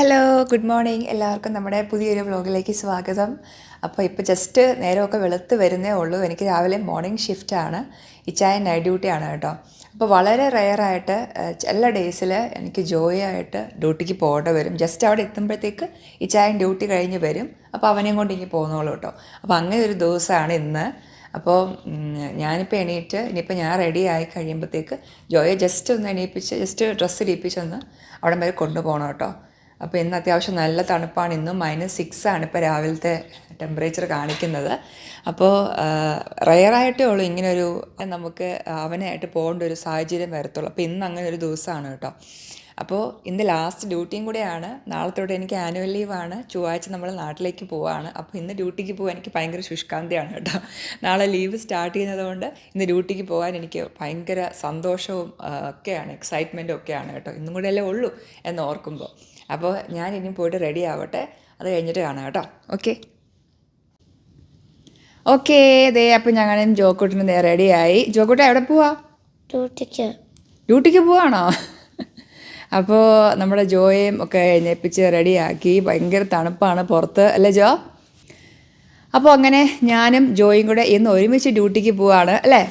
Hello good morning എല്ലാവർക്കും നമ്മുടെ പുതിയൊരു വ്ലോഗിലേക്ക് സ്വാഗതം. അപ്പോൾ ഇപ്പോൾ ജസ്റ്റ് നേരമൊക്കെ വെളുത്ത് വരുന്നേ ഉള്ളൂ. എനിക്ക് രാവിലെ മോർണിംഗ് ഷിഫ്റ്റാണ് ഇച്ചായ നൈറ്റ് ഡ്യൂട്ടിയാണ് കേട്ടോ. അപ്പോൾ വളരെ റെയറായിട്ട് എല്ലാ ഡേയ്സിൽ എനിക്ക് ജോയായിട്ട് ഡ്യൂട്ടിക്ക് പോകേണ്ടി വരും. ജസ്റ്റ് അവിടെ എത്തുമ്പോഴത്തേക്ക് ഇച്ചായൻ ഡ്യൂട്ടി കഴിഞ്ഞ് വരും. അപ്പോൾ അവനെയും കൊണ്ട് ഇനി പോകുന്നോളൂ കേട്ടോ. അപ്പോൾ അങ്ങനെ ഒരു ദിവസമാണ് ഇന്ന്. അപ്പോൾ ഞാനിപ്പോൾ എണീറ്റ് ഇനിയിപ്പോൾ ഞാൻ റെഡി ആയി കഴിയുമ്പോഴത്തേക്ക് ജോയെ ജസ്റ്റ് ഒന്ന് എണീപ്പിച്ച് ജസ്റ്റ് ഡ്രസ്സ് ഇടിപ്പിച്ചൊന്ന് അവിടെ വരെ കൊണ്ടുപോകണം കേട്ടോ. അപ്പോൾ ഇന്ന് അത്യാവശ്യം നല്ല തണുപ്പാണ്. ഇന്നും മൈനസ് സിക്സ് ആണ് ഇപ്പോൾ രാവിലത്തെ ടെമ്പറേച്ചർ കാണിക്കുന്നത്. അപ്പോൾ റയറായിട്ടേ ഉള്ളൂ ഇങ്ങനൊരു നമുക്ക് അവനായിട്ട് പോകേണ്ട ഒരു സാഹചര്യം വരത്തുള്ളൂ. അപ്പോൾ ഇന്ന് അങ്ങനെ ഒരു ദിവസമാണ് കേട്ടോ. അപ്പോൾ ഇന്ന് ലാസ്റ്റ് ഡ്യൂട്ടിയും കൂടെയാണ്. നാളെ തൊട്ട് എനിക്ക് ആനുവൽ ലീവാണ് ചൊവ്വാഴ്ച നമ്മൾ നാട്ടിലേക്ക് പോവാണ്. അപ്പോൾ ഇന്ന് ഡ്യൂട്ടിക്ക് പോകാൻ എനിക്ക് ഭയങ്കര ശുഷ്കാന്തിയാണ് കേട്ടോ. നാളെ ലീവ് സ്റ്റാർട്ട് ചെയ്യുന്നതുകൊണ്ട് ഇന്ന് ഡ്യൂട്ടിക്ക് പോകാൻ എനിക്ക് ഭയങ്കര സന്തോഷവും ഒക്കെയാണ് എക്സൈറ്റ്മെന്റും ഒക്കെയാണ് കേട്ടോ. ഇന്നും കൂടെ അല്ലേ ഉള്ളൂ എന്ന് ഓർക്കുമ്പോൾ അപ്പോൾ ഞാൻ ഇനി പോയിട്ട് റെഡി ആവട്ടെ. അത് കഴിഞ്ഞിട്ട് കാണാം കേട്ടോ. ഓക്കെ ഓക്കേ ദേ അപ്പം ഞങ്ങളും ജോക്കൂട്ടിന് റെഡിയായി ജോക്കൂട്ട എവിടെ പോവാ? ഡ്യൂട്ടിക്ക്. ഡ്യൂട്ടിക്ക് പോവാണോ? അപ്പോൾ നമ്മുടെ ജോയെയും ഒക്കെ എഴുന്നേപ്പിച്ച് റെഡിയാക്കി ഭയങ്കര തണുപ്പാണ് പുറത്ത്. അല്ലേ ജോ? അപ്പോൾ അങ്ങനെ ഞാനും ജോയും കൂടെ ഇന്ന് ഒരുമിച്ച് ഡ്യൂട്ടിക്ക് പോവാണ്. അല്ലേ?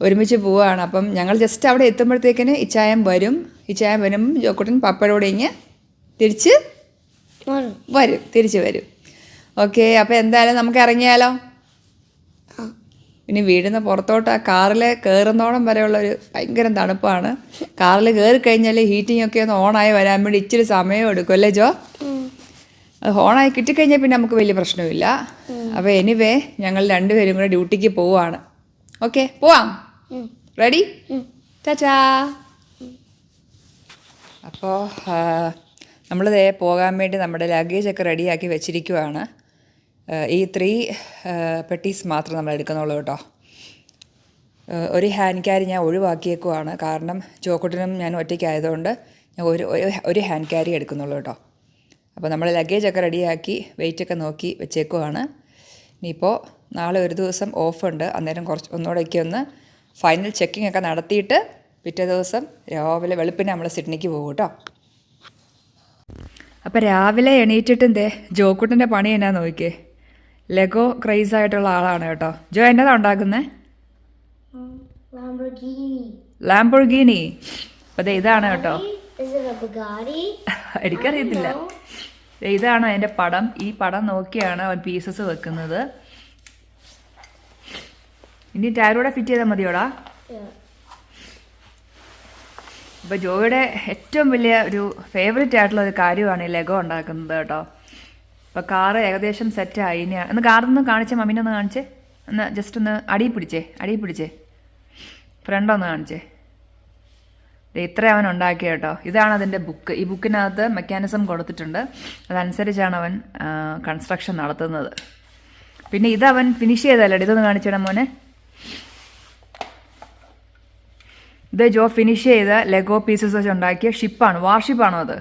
ഒരുമിച്ച് പോവുകയാണ് അപ്പം ഞങ്ങൾ ജസ്റ്റ് അവിടെ എത്തുമ്പോഴത്തേക്കിന് ഇച്ചായം വരും. ഇച്ചായം വരും. ജോക്കുട്ടൻ പപ്പയോടെ ഇങ്ങ് തിരിച്ച് വരും. തിരിച്ച് വരും. ഓക്കെ അപ്പോൾ എന്തായാലും നമുക്ക് ഇറങ്ങിയാലോ? ഇനി വീടിന്ന് പുറത്തോട്ട് ആ കാറിൽ കയറുന്നോളം വരെയുള്ള ഒരു ഭയങ്കര തണുപ്പാണ്. കാറിൽ കയറി കഴിഞ്ഞാൽ ഹീറ്റിംഗ് ഒക്കെ ഒന്ന് ഓണായി വരാൻ വേണ്ടി ഇച്ചിരി സമയം എടുക്കും അല്ലേ ജോ? അത് ഓണായി കിട്ടിക്കഴിഞ്ഞാൽ പിന്നെ നമുക്ക് വലിയ പ്രശ്നമില്ല അപ്പോൾ എനിവേ ഞങ്ങൾ രണ്ടുപേരും കൂടെ ഡ്യൂട്ടിക്ക് പോവുകയാണ് ഓക്കെ പോവാം. റെഡി ചാച്ചാ അപ്പോൾ നമ്മൾ ദേ പോകാൻ വേണ്ടി നമ്മുടെ ലഗേജൊക്കെ റെഡിയാക്കി വെച്ചിരിക്കുവാണ്. ഈ ത്രീ പെട്ടീസ് മാത്രം നമ്മൾ എടുക്കുന്നുള്ളൂ കേട്ടോ. ഒരു ഹാൻഡ് ക്യാരി ഞാൻ ഒഴിവാക്കിയേക്കുവാണ്. കാരണം ചോക്കുട്ടിനും ഞാൻ ഒറ്റയ്ക്കായതുകൊണ്ട് ഞാൻ ഒരു ഒരു- ഹാൻഡ് ക്യാരി എടുക്കുന്നുള്ളൂ കേട്ടോ. അപ്പോൾ നമ്മൾ ലഗേജൊക്കെ റെഡിയാക്കി വെയിറ്റൊക്കെ നോക്കി വെച്ചേക്കുവാണ്. ഇനിയിപ്പോൾ നാളെ ഒരു ദിവസം ഓഫുണ്ട് അന്നേരം കുറച്ച് ഒന്നുകൂടെയൊക്കെ ഒന്ന് ഫൈനൽ ചെക്കിംഗ് ഒക്കെ നടത്തിയിട്ട് പിറ്റേ ദിവസം രാവിലെ വെളുപ്പിന് നമ്മൾ സിഡ്നിക്ക് പോകും കേട്ടോ. അപ്പോൾ രാവിലെ എണീറ്റിട്ട് ദേ ജോക്കുട്ടിന്റെ പണി എന്നാ നോക്കിയേ? ലെഗോ ക്രൈസ് ആയിട്ടുള്ള ആളാണ് കേട്ടോ. ജോ എന്നതാ ഉണ്ടാക്കുന്നത് Lamborghini. ലാംബോർഗീനി. അപ്പോൾ ദേ ഇതാണ് കേട്ടോ. Is it a എനിക്കറിയത്തില്ല. ഇതാണ് അതിന്റെ പടം. ഈ പടം നോക്കിയാണ് അവൻ പീസസ് വെക്കുന്നത്. ഇനി ടയറൂടെ ഫിറ്റ് ചെയ്താൽ മതിയോടാ? അപ്പോൾ ജോയുടെ ഏറ്റവും വലിയ ഒരു ഫേവറേറ്റ് ആയിട്ടുള്ള ഒരു കാര്യമാണ് ഈ ലെഗോ ഉണ്ടാക്കുന്നത് കേട്ടോ. അപ്പോൾ കാറ് ഏകദേശം സെറ്റ് ആയി. ഇനി ഒന്ന് കാറൊന്ന് കാണിച്ചേ മമ്മീനെ ഒന്ന് കാണിച്ചേ. ഒന്ന് ജസ്റ്റ് ഒന്ന് അടി പിടിച്ചേ അടി പിടിച്ചേ. ഫ്രണ്ട് ഒന്ന് കാണിച്ചേ. ഇത്ര അവൻ ഉണ്ടാക്കിയ കേട്ടോ. ഇതാണ് അതിന്റെ ബുക്ക് ഈ ബുക്കിനകത്ത് മെക്കാനിസം കൊടുത്തിട്ടുണ്ട്. അതനുസരിച്ചാണ് അവൻ കൺസ്ട്രക്ഷൻ നടത്തുന്നത്. പിന്നെ ഇതവൻ ഫിനിഷ് ചെയ്തല്ലേ ഇതൊന്ന് കാണിച്ചിടാം മോനെ. ഇത് ജോ ഫിനിഷ് ചെയ്ത ലെഗോ പീസസ് വെച്ച് ഉണ്ടാക്കിയ ഷിപ്പാണ് വാർഷിപ്പാണോ അത്?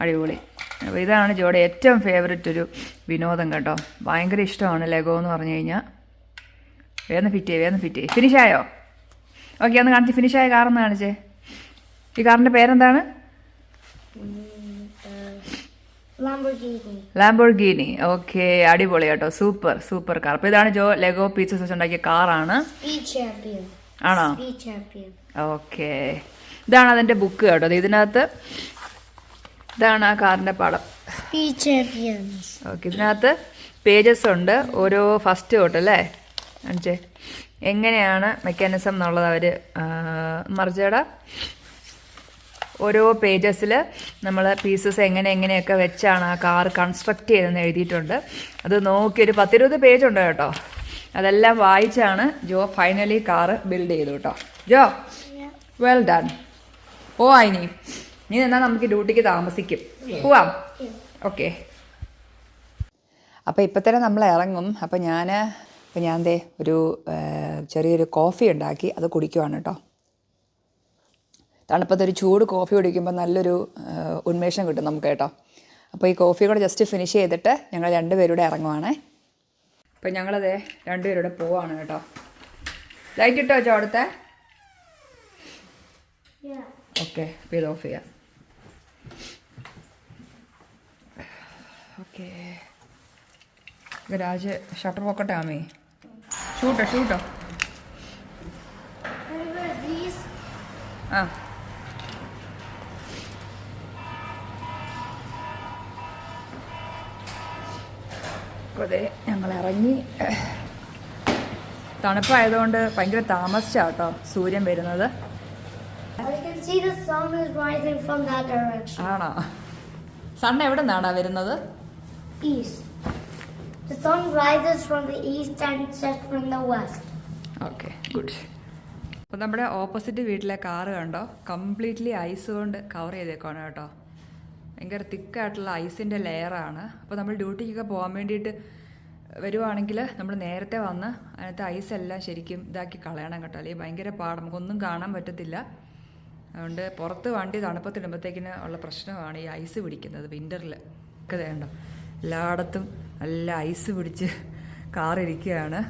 അടിപൊളി. അപ്പോൾ ഇതാണ് ജോയുടെ ഏറ്റവും ഫേവററ്റ് ഒരു വിനോദം കേട്ടോ. ഭയങ്കര ഇഷ്ടമാണ് ലെഗോ എന്ന് പറഞ്ഞു കഴിഞ്ഞാൽ വേഗം ഫിറ്റ് ചെയ്യും വേഗം ഫിറ്റ് ചെയ്യും. ഫിനിഷ് ആയോ? ഓക്കെ ഒന്ന് കാണിച്ച്. ഫിനിഷ് ആയ കാറൊന്ന് കാണിച്ചേ. ഈ കാറിന്റെ പേരെന്താണ്? ലാംബോർ ലാംബോർഗീനി ഓക്കെ അടിപൊളി കേട്ടോ. സൂപ്പർ സൂപ്പർ കാർ അപ്പോൾ ഇതാണ് ജോ ലെഗോ പീസസ് വെച്ച് ഉണ്ടാക്കിയ കാറാണ്. ആണോ. ഓക്കെ ഇതാണ് അതിന്റെ ബുക്ക് കേട്ടോ. ഇതിനകത്ത് ഇതാണ് ആ കാറിന്റെ പടം. ഓക്കെ ഇതിനകത്ത് പേജസ് ഉണ്ട്. ഓരോ ഫസ്റ്റ് തൊട്ട് അല്ലേ? അഞ്ചേ. എങ്ങനെയാണ് മെക്കാനിസം എന്നുള്ളത് അവർ മറിച്ചയുടെ ഓരോ പേജസിൽ നമ്മൾ പീസസ് എങ്ങനെ എങ്ങനെയൊക്കെ വെച്ചാണ് ആ കാർ കൺസ്ട്രക്ട് ചെയ്തതെന്ന് എഴുതിയിട്ടുണ്ട്. അത് നോക്കി ഒരു പത്തിരുപത് പേജ് ഉണ്ട് കേട്ടോ. അതെല്ലാം വായിച്ചാണ് ജോ ഫൈനലി കാറ് ബിൽഡ് ചെയ്തു കേട്ടോ ജോ വെൽ ഡൺ ഓ ഇനി. നീ എന്നാൽ നമുക്ക് ഡ്യൂട്ടിക്ക് താമസിക്കും. പോവാം. ഓക്കെ അപ്പോൾ ഇപ്പം തന്നെ നമ്മൾ ഇറങ്ങും. അപ്പോൾ ഞാൻ അപ്പോൾ ഞാൻ ദേ ഒരു ചെറിയൊരു കോഫി ഉണ്ടാക്കി അത് കുടിക്കുവാണ് കേട്ടോ തണുപ്പത്ത് ഒരു ചൂട് കോഫി കുടിക്കുമ്പോൾ നല്ലൊരു ഉന്മേഷം കിട്ടും നമുക്ക് കേട്ടോ. അപ്പോൾ ഈ കോഫി കൂടെ ജസ്റ്റ് ഫിനിഷ് ചെയ്തിട്ട് ഞങ്ങൾ രണ്ടുപേരൂടെ ഇറങ്ങുവാണേ. അപ്പം ഞങ്ങളത് രണ്ടുപേരൂടെ പോവാണ് കേട്ടോ. ലൈറ്റ് ഇട്ടോ ചോ അവിടുത്തെ? ഓക്കെ അപ്പോൾ ഇത് ഓഫ് ചെയ്യാം. ഓക്കെ രാജ് ഷട്ടർ പോക്കട്ടെ ആമേ ഷൂട്ടോ ഷൂട്ടോ ആ. അപ്പോൾ അതെ ഞങ്ങൾ ഇറങ്ങി. തണുപ്പായതുകൊണ്ട് ഭയങ്കര താമസിച്ചാട്ടോ സൂര്യൻ വരുന്നത്. ആണോ? സൺ എവിടെ നിന്നാണോ വരുന്നത്. ഓക്കെ ഗുഡ് അപ്പോൾ നമ്മുടെ ഓപ്പോസിറ്റ് വീട്ടിലെ കാറ് കണ്ടോ? കംപ്ലീറ്റ്ലി ഐസ് കൊണ്ട് കവർ ചെയ്തേക്കാണ് കേട്ടോ. ഭയങ്കര തിക്കായിട്ടുള്ള ഐസിന്റെ ലെയറാണ്. അപ്പോൾ നമ്മൾ ഡ്യൂട്ടിക്കൊക്കെ പോകാൻ വേണ്ടിയിട്ട് വരുവാണെങ്കിൽ നമ്മൾ നേരത്തെ വന്ന് അതിനകത്ത് ഐസ് എല്ലാം ശരിക്കും ഇതാക്കി കളയണം കേട്ടോ. അല്ലെങ്കിൽ ഭയങ്കര പാടം. നമുക്കൊന്നും കാണാൻ പറ്റത്തില്ല. അതുകൊണ്ട് പുറത്ത് വണ്ടി തണുപ്പത്തിടുമ്പോഴത്തേക്കിന് ഉള്ള പ്രശ്നമാണ് ഈ ഐസ് പിടിക്കുന്നത് വിന്ററിൽ. ഒക്കെ വേണ്ട എല്ലായിടത്തും നല്ല ഐസ് പിടിച്ച് കാറിരിക്കുകയാണ്.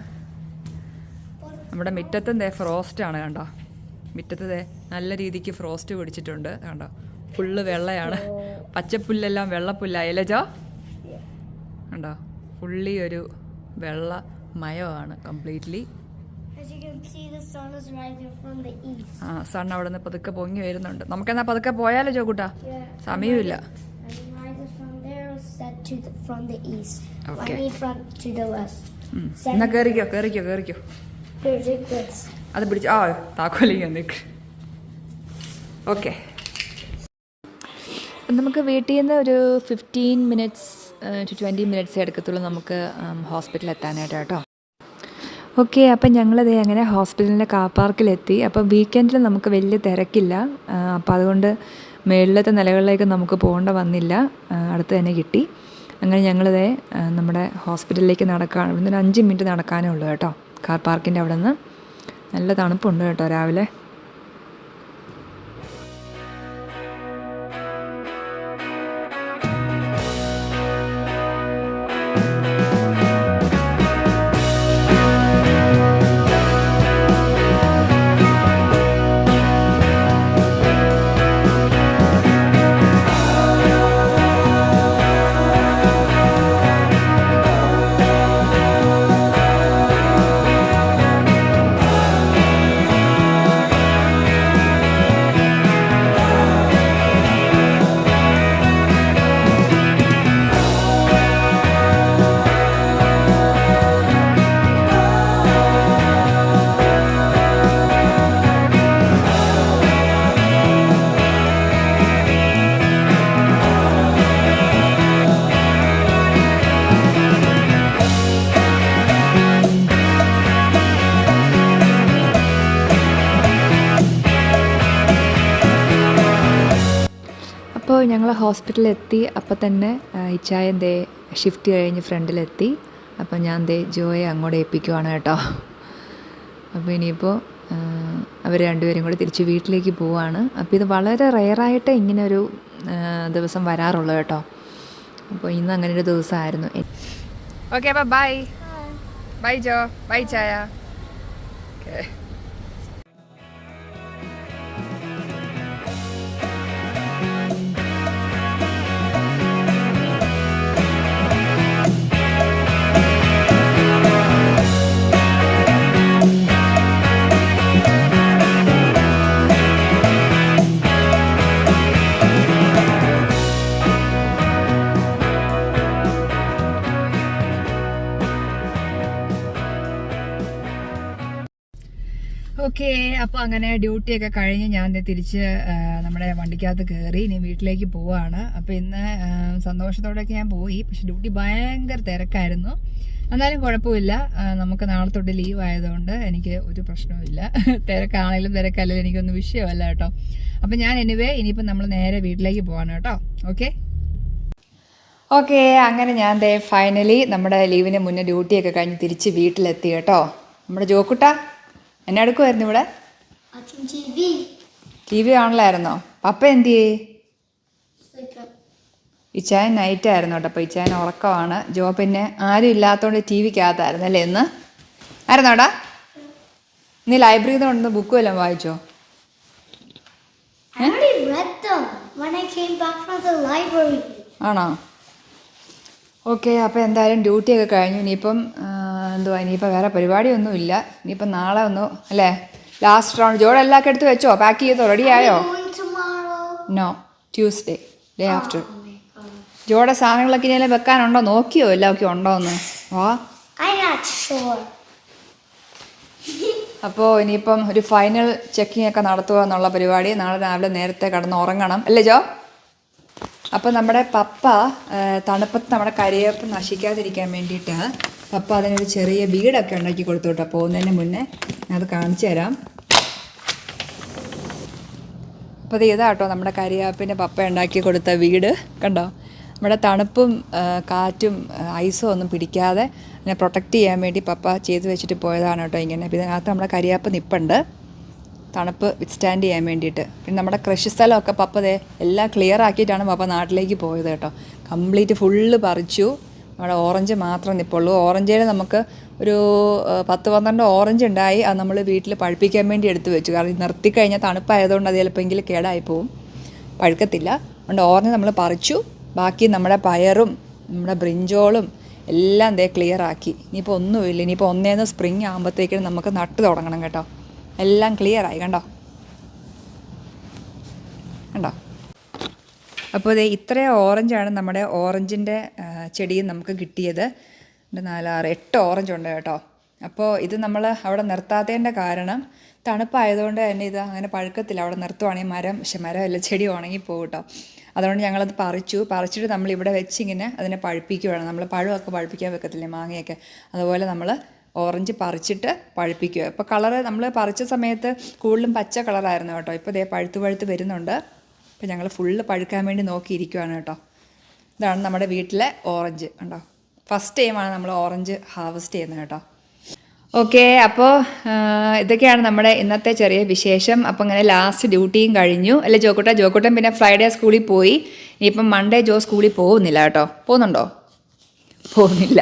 നമ്മുടെ മുറ്റത്തും ദേ ഫ്രോസ്റ്റ് ആണ് കണ്ടോ? മുറ്റത്ത് നല്ല രീതിക്ക് ഫ്രോസ്റ്റ് പിടിച്ചിട്ടുണ്ട്. കണ്ടോ? ഫുള്ള് വെള്ളയാണ്. പച്ചപ്പുല്ലെല്ലാം വെള്ളപ്പുല്ലായ ലജ ഉണ്ടോ ഫുള്ളി ഒരു വെള്ള മയമാണ് കംപ്ലീറ്റ്ലി. ആ സൺ അവിടെ നിന്ന് പതുക്കെ പൊങ്ങി വരുന്നുണ്ട്. നമുക്കെന്നാ പതുക്കെ പോയാലോ ചോക്കൂട്ടാ. സമയമില്ല. എന്നാ കേറിക്കോ കേറിക്കോ this. അത് പിടിച്ചു ആ താക്കോലിങ്ങ നിക്ക് ഓക്കെ നമുക്ക് വീട്ടിൽ നിന്ന് ഒരു fifteen minutes to twenty minutes എടുക്കത്തുള്ളൂ നമുക്ക് ഹോസ്പിറ്റലിൽ എത്താനായിട്ട് കേട്ടോ. ഓക്കെ അപ്പം ഞങ്ങളത് അങ്ങനെ ഹോസ്പിറ്റലിന്റെ കാർ പാർക്കിലെത്തി അപ്പം വീക്കെൻഡിൽ നമുക്ക് വലിയ തിരക്കില്ല. അപ്പം അതുകൊണ്ട് മേളിലത്തെ നിലകളിലേക്ക് നമുക്ക് പോകേണ്ട വന്നില്ല. അടുത്ത് തന്നെ കിട്ടി. അങ്ങനെ ഞങ്ങളത് നമ്മുടെ ഹോസ്പിറ്റലിലേക്ക് നടക്കാൻ ഒരു അഞ്ച് മിനിറ്റ് നടക്കാനേ ഉള്ളൂ കേട്ടോ. കാർ പാർക്കിന്റെ അവിടെ നിന്ന് നല്ല തണുപ്പുണ്ട് കേട്ടോ രാവിലെ. ഹോസ്പിറ്റലിൽ എത്തി അപ്പോൾ തന്നെ ഇച്ചായ എന്തേ ദേ ഷിഫ്റ്റ് കഴിഞ്ഞ് ഫ്രണ്ടിലെത്തി. അപ്പോൾ ഞാൻ എന്തേ ജോയെ അങ്ങോട്ട് ഏൽപ്പിക്കുവാണ് കേട്ടോ. അപ്പോൾ ഇനിയിപ്പോൾ അവർ രണ്ടുപേരും കൂടി തിരിച്ച് വീട്ടിലേക്ക് പോവാണ്. അപ്പോൾ ഇത് വളരെ റെയറായിട്ട് ഇങ്ങനെ ഒരു ദിവസം വരാറുള്ളൂ കേട്ടോ. അപ്പോൾ ഇന്ന് അങ്ങനെ ഒരു ദിവസമായിരുന്നു. ഓക്കെ അപ്പോൾ ബൈ ബൈ ജോ. ബൈ ചായ ഓക്കെ ഓക്കെ അപ്പോൾ അങ്ങനെ ഡ്യൂട്ടിയൊക്കെ കഴിഞ്ഞ് ഞാൻ തിരിച്ച് നമ്മുടെ വണ്ടിക്കകത്ത് കയറി ഇനി വീട്ടിലേക്ക് പോവാണ്. അപ്പോൾ ഇന്ന് സന്തോഷത്തോടെയൊക്കെ ഞാൻ പോയി. പക്ഷെ ഡ്യൂട്ടി ഭയങ്കര തിരക്കായിരുന്നു. എന്നാലും കുഴപ്പമില്ല. നമുക്ക് നാളെ തൊട്ട് ലീവ് ആയതുകൊണ്ട് എനിക്ക് ഒരു പ്രശ്നവുമില്ല. തിരക്കാണെങ്കിലും തിരക്കല്ലെങ്കിലും എനിക്കൊന്നും വിഷയമല്ല കേട്ടോ. അപ്പോൾ ഞാൻ എനിവേ ഇനിയിപ്പോ നമ്മൾ നേരെ വീട്ടിലേക്ക് പോവാണ് കേട്ടോ. ഓക്കെ? ഓക്കെ അങ്ങനെ ഞാൻ ദേ ഫൈനലി നമ്മുടെ ലീവിന് മുന്നേ ഡ്യൂട്ടിയൊക്കെ കഴിഞ്ഞ് തിരിച്ച് വീട്ടിലെത്തി കേട്ടോ. നമ്മുടെ ജോക്കുട്ട? എന്നെ എടുക്കുമായിരുന്നു ഇവിടെ. T V. കാണലായിരുന്നോ? പപ്പ എന്ത് ചെയ്യേ ഇച്ചായൻ നൈറ്റ് ആയിരുന്നു കേട്ടോ. അപ്പോൾ ഇച്ചായൻ ഉറക്കമാണ്. ജോ പിന്നെ ആരും ഇല്ലാത്തതുകൊണ്ട് ടി വിക്കകത്തായിരുന്നു അല്ലേ ഇന്ന്? ആയിരുന്നോടാ നീ ലൈബ്രറിയിൽ നിന്ന് കൊണ്ടുവന്ന് ബുക്ക് വല്ലതും വായിച്ചോ? ആണോ? ഓക്കെ അപ്പോൾ എന്തായാലും ഡ്യൂട്ടിയൊക്കെ കഴിഞ്ഞു. ഇനിയിപ്പം എന്തുവാ ഇനിയിപ്പോൾ വേറെ പരിപാടിയൊന്നുമില്ല. ഇനിയിപ്പം നാളെ ഒന്ന് അല്ലേ? ലാസ്റ്റ് റൗണ്ട് ജോഡ് എല്ലാം ഒക്കെ എടുത്ത് വെച്ചോ? പാക്ക് ചെയ്തോ? റെഡി ആയോ? നോ ട്യൂസ്ഡേ ഡേ ആഫ്റ്റർ ജോഡ സാധനങ്ങളൊക്കെ ഇനി വെക്കാനുണ്ടോ? നോക്കിയോ എല്ലാവർക്കും ഉണ്ടോ എന്ന്? വാ. Sure. അപ്പോൾ ഇനിയിപ്പം ഒരു ഫൈനൽ ചെക്കിംഗ് ഒക്കെ നടത്തുക എന്നുള്ള പരിപാടി. നാളെ രാവിലെ നേരത്തെ കടന്ന് ഉറങ്ങണം. അല്ലേ ജോ? അപ്പോൾ നമ്മുടെ പപ്പ തണുപ്പത്ത് നമ്മുടെ കരിയേപ്പ് നശിക്കാതിരിക്കാൻ വേണ്ടിയിട്ട് പപ്പ അതിനൊരു ചെറിയ വീടൊക്കെ ഉണ്ടാക്കി കൊടുത്തു പോകുന്നതിന് മുന്നേ ഞാൻ അത് കാണിച്ചു തരാം. അപ്പോൾ ഇത് ഇതാ കേട്ടോ നമ്മുടെ കരിയാപ്പിന്റെ പപ്പ ഉണ്ടാക്കി കൊടുത്ത വീട്. കണ്ടോ? നമ്മുടെ തണുപ്പും കാറ്റും ഐസും ഒന്നും പിടിക്കാതെ അതിനെ പ്രൊട്ടക്റ്റ് ചെയ്യാൻ വേണ്ടി പപ്പ ചെയ്ത് വെച്ചിട്ട് പോയതാണ് കേട്ടോ ഇങ്ങനെ. ഇതിനകത്ത് നമ്മുടെ കരിയാപ്പ് നിപ്പുണ്ട്. തണുപ്പ് വിത്ത്സ്റ്റാൻഡ് ചെയ്യാൻ വേണ്ടിയിട്ട്. പിന്നെ നമ്മുടെ കൃഷി സ്ഥലമൊക്കെ പപ്പതേ എല്ലാം ക്ലിയർ ആക്കിയിട്ടാണ് പപ്പ നാട്ടിലേക്ക് പോയത് കേട്ടോ. കംപ്ലീറ്റ് ഫുള്ള് പറിച്ചു. നമ്മുടെ ഓറഞ്ച് മാത്രം നിപ്പുള്ളൂ. ഓറഞ്ചിൽ നമുക്ക് ഒരു പത്ത് പന്ത്രണ്ട് ഓറഞ്ച് ഉണ്ടായി. അത് നമ്മൾ വീട്ടിൽ പഴുപ്പിക്കാൻ വേണ്ടി എടുത്തു വെച്ചു. കാരണം നിർത്തി നിർത്തിക്കഴിഞ്ഞാൽ തണുപ്പായതുകൊണ്ട് അത് ചിലപ്പോൾ കേടായി പോവും. പഴുക്കത്തില്ല. അതുകൊണ്ട് ഓറഞ്ച് നമ്മൾ പറിച്ചു. ബാക്കി നമ്മുടെ പയറും നമ്മുടെ ബ്രിഞ്ചോളും എല്ലാം ദേ ക്ലിയർ ആക്കി. ഇനിയിപ്പോൾ ഒന്നുമില്ല. ഇനിയിപ്പോൾ ഒന്നേന്ന് സ്പ്രിങ് ആകുമ്പോഴത്തേക്കും നമുക്ക് നട്ട് തുടങ്ങണം കേട്ടോ. എല്ലാം ക്ലിയർ ആയി കണ്ടോ? കണ്ടോ? അപ്പോൾ ഇത് ഇത്രയും ഓറഞ്ചാണ് നമ്മുടെ ഓറഞ്ചിന്റെ ചെടിയും നമുക്ക് കിട്ടിയത്. രണ്ട് നാലാറ് എട്ട് ഓറഞ്ച് ഉണ്ട് കേട്ടോ. അപ്പോൾ ഇത് നമ്മൾ അവിടെ നിർത്താത്തതിന്റെ കാരണം തണുപ്പായതുകൊണ്ട് തന്നെ ഇത് അങ്ങനെ പഴുക്കത്തില്ല. അവിടെ നിർത്തുവാണെങ്കിൽ മരം പക്ഷെ മരമല്ല ചെടി ഉണങ്ങി പോകും കേട്ടോ. അതുകൊണ്ട് ഞങ്ങളത് പറിച്ചു. പറിച്ചിട്ട് നമ്മൾ ഇവിടെ വെച്ചിങ്ങനെ അതിനെ പഴുപ്പിക്കുകയാണ് നമ്മൾ പഴമൊക്കെ പഴുപ്പിക്കാൻ വെക്കത്തില്ലേ മാങ്ങയൊക്കെ. അതുപോലെ നമ്മൾ ഓറഞ്ച് പറിച്ചിട്ട് പഴുപ്പിക്കുക. ഇപ്പോൾ കളറ് നമ്മൾ പറിച്ച സമയത്ത് കൂടുതലും പച്ച കളറായിരുന്നു കേട്ടോ. ഇപ്പോൾ ദേ പഴുത്ത് പഴുത്ത് വരുന്നുണ്ട്. അപ്പോൾ ഞങ്ങൾ ഫുള്ള് പഴുക്കാൻ വേണ്ടി നോക്കിയിരിക്കുവാണ് കേട്ടോ. ഇതാണ് നമ്മുടെ വീട്ടിലെ ഓറഞ്ച് ഉണ്ടോ ഫസ്റ്റ് ടൈമാണ് നമ്മൾ ഓറഞ്ച് ഹാർവസ്റ്റ് ചെയ്യുന്നത് കേട്ടോ. ഓക്കെ അപ്പോൾ ഇതൊക്കെയാണ് നമ്മുടെ ഇന്നത്തെ ചെറിയ വിശേഷം. അപ്പോൾ ഇങ്ങനെ ലാസ്റ്റ് ഡ്യൂട്ടിയും കഴിഞ്ഞു. അല്ലേ ജോക്കോട്ട? ജോക്കോട്ടൻ പിന്നെ ഫ്രൈഡേ സ്കൂളിൽ പോയി. ഇനിയിപ്പം മൺഡേ ജോ സ്കൂളിൽ പോകുന്നില്ല കേട്ടോ. പോകുന്നുണ്ടോ? പോകുന്നില്ല.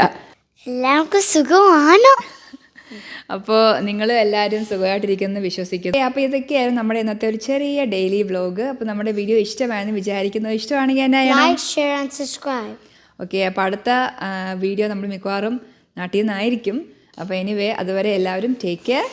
എല്ലാവർക്കും സുഖമാണോ? അപ്പോൾ നിങ്ങൾ എല്ലാവരും സുഖമായിട്ടിരിക്കുന്നു വിശ്വസിക്കുന്നു. അപ്പോൾ ഇതൊക്കെയായിരുന്നു നമ്മുടെ ഇന്നത്തെ ഒരു ചെറിയ ഡെയിലി വ്ലോഗ് അപ്പോൾ നമ്മുടെ വീഡിയോ ഇഷ്ടമായെന്ന് വിചാരിക്കുന്നു. ഇഷ്ടമാണെങ്കിൽ എന്നാ ഓക്കെ അപ്പോൾ അടുത്ത വീഡിയോ നമ്മൾ മിക്കവാറും നാട്ടിൽ നിന്നായിരിക്കും. അപ്പോൾ എനിവേ അതുവരെ എല്ലാവരും ടേക്ക് കെയർ